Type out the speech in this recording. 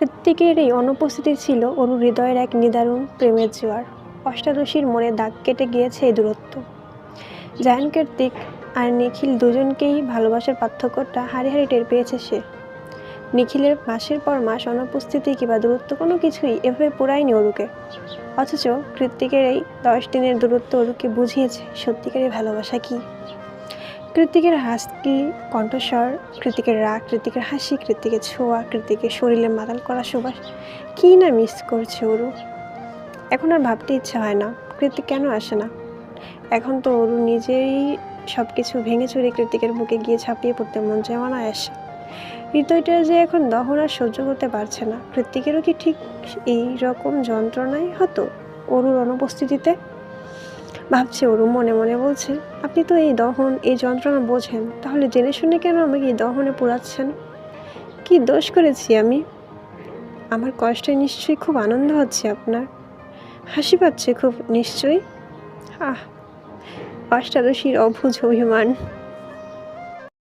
কৃত্তিকের এই অনুপস্থিতি ছিল অরুর হৃদয়ের এক নিদারুণ প্রেমের জোয়ার। অষ্টাদশীর মনে দাগ কেটে গিয়েছে এই দূরত্ব। জায়ান কর্তিক আর নিখিল দুজনকেই ভালোবাসার পার্থক্যটা হারি হারি টের পেয়েছে সে। নিখিলের মাসের পর মাস অনুপস্থিতি কিংবা দূরত্ব কোনো কিছুই এভাবে পোড়ায়নি অরুকে। অথচ কৃত্তিকের এই দশ দিনের দূরত্ব অরুকে বুঝিয়েছে, সত্যিকারের ভালোবাসা কী? কৃত্তিকের হাসকি, কণ্ঠস্বর, কৃতিকের রাগ, কৃতিকের হাসি, কৃতিকের ছোঁয়া, কৃতিকের শরীরে মাতাল করা সুবাস। কী না মিস করছে অরু? এখন আর ভাবতে ইচ্ছা হয় না। কৃতিক কেন আসে না? এখন তো অরু নিজেই সব কিছু ভেঙে চুরে কৃতিকের বুকে গিয়ে ছাপিয়ে পড়তে মন চায় অনায়াসে। হৃদয়টা যে এখন দহন আর সহ্য করতে পারছে না। কৃতিকেরও কি ঠিক এই রকম যন্ত্রণাই হতো অরুর অনুপস্থিতিতে? ভাবছে ওরু মনে মনে বলছে, আপনি তো এই দহন, এই যন্ত্রণা বোঝেন, তাহলে জেনে শুনে কেন আমাকে এই দহনে পোড়াচ্ছেন? কি দোষ করেছি আমি? আমার কষ্টে নিশ্চয়ই খুব আনন্দ হচ্ছে আপনার। হাসি পাচ্ছে খুব, নিশ্চয়ই? আহ, অষ্টাদশীর অভুজ অভিমান।